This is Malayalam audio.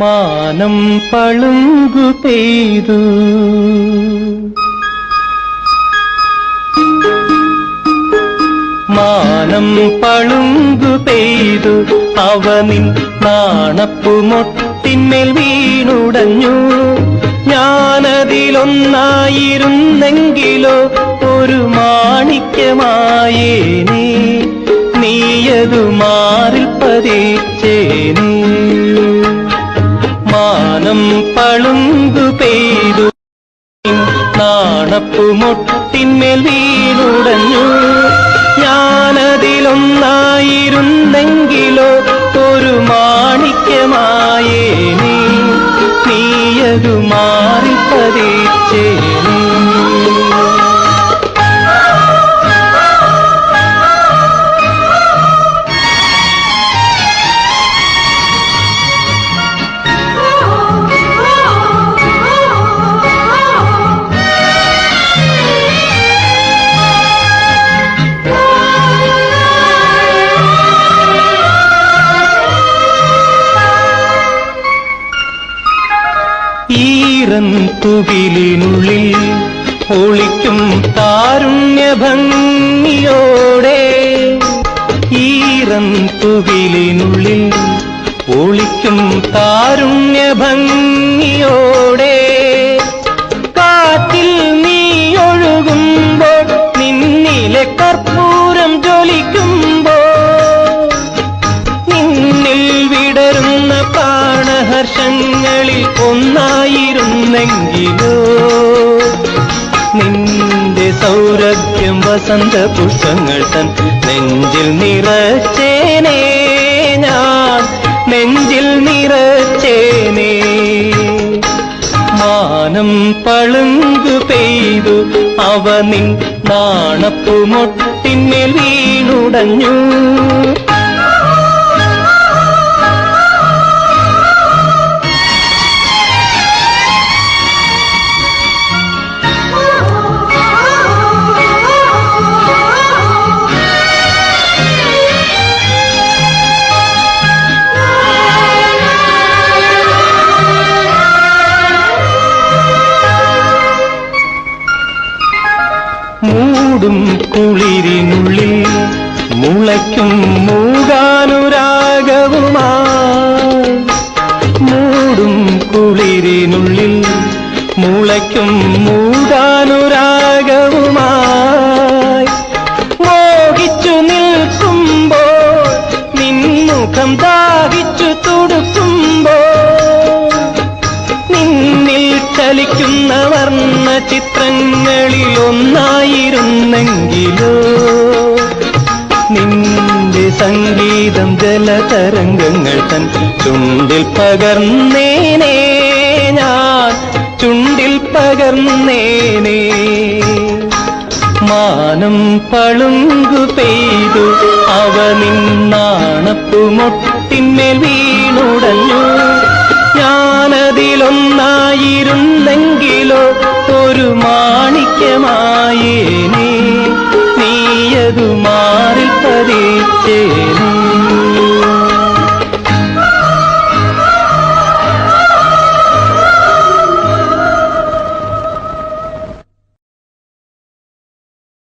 മാനം പളുങ്കു പെയ്തു. മാനം പളുങ്കു പെയ്തു. അവനിൻ നാണപ്പുമൊട്ടിന്മേൽ വീണുടഞ്ഞു. ഞാനതിലൊന്നായിരുന്നെങ്കിലോ ഒരു മാണിക്യമായേനേ. നീയതു മാറിൽ പതിച്ചേനേ. മാനം പളുങ്കു പെയ്തു. നാണപ്പു മുട്ടിന്മേൽ വീണുടഞ്ഞു. ഞാനതിലൊന്നായിരുന്നെങ്കിലോ ഒരു മാണിക്യമായേനെ. നീയതു മാറി പതിച്ചേനേ തുകിലിനുള്ളിൽ ഒളിക്കും താരുണ്യ ഭംഗിയോടെ ഈറൻ തുകിലിനുള്ളിൽ ഒളിക്കും താരുണ്യ ഒന്നായിരുന്നെങ്കിലോ? നിന്റെ സൗരഭ്യം വസന്ത പുഷ്പങ്ങൾ തൻ നെഞ്ചിൽ നിറച്ചേനേ ഞാൻ. നെഞ്ചിൽ നിറച്ചേനേ. മാനം പളുങ്കു പെയ്തു അവ നിൻ നാണപ്പുമൊട്ടിന്മേൽ വീണുടഞ്ഞു. മൂടും കുളിരിനുള്ളിൽ മുളയ്ക്കും മൂകാനുരാഗവുമാ മൂടും കുളിരിനുള്ളിൽ മുളയ്ക്കും മൂകാനുരാഗവുമായി. മോഹിച്ചു നിൽക്കുമ്പോൾ നിൻമുഖം ദാഹിച്ചു തുടുക്കുമ്പോൾ ചലിക്കുന്ന വർണ ചിത്രങ്ങളിൽ ഒന്നായിരുന്നെങ്കിലോ നിന്റെ സംഗീതം ജലതരംഗങ്ങൾ തൻ ചുണ്ടിൽ പകർന്നേനേ. ഞാൻ ചുണ്ടിൽ പകർന്നേനേ. മാനം പളുങ്കു പെയ്തു അവ നിന്നാണപ്പുമൊട്ടിന്മേൽ വീണുടഞ്ഞു ഞാനതിലൊന്നായിരുന്നെങ്കിലോ ഒരു മാണിക്യമായേനെ. നീയതു മാറി പതിച്ചേ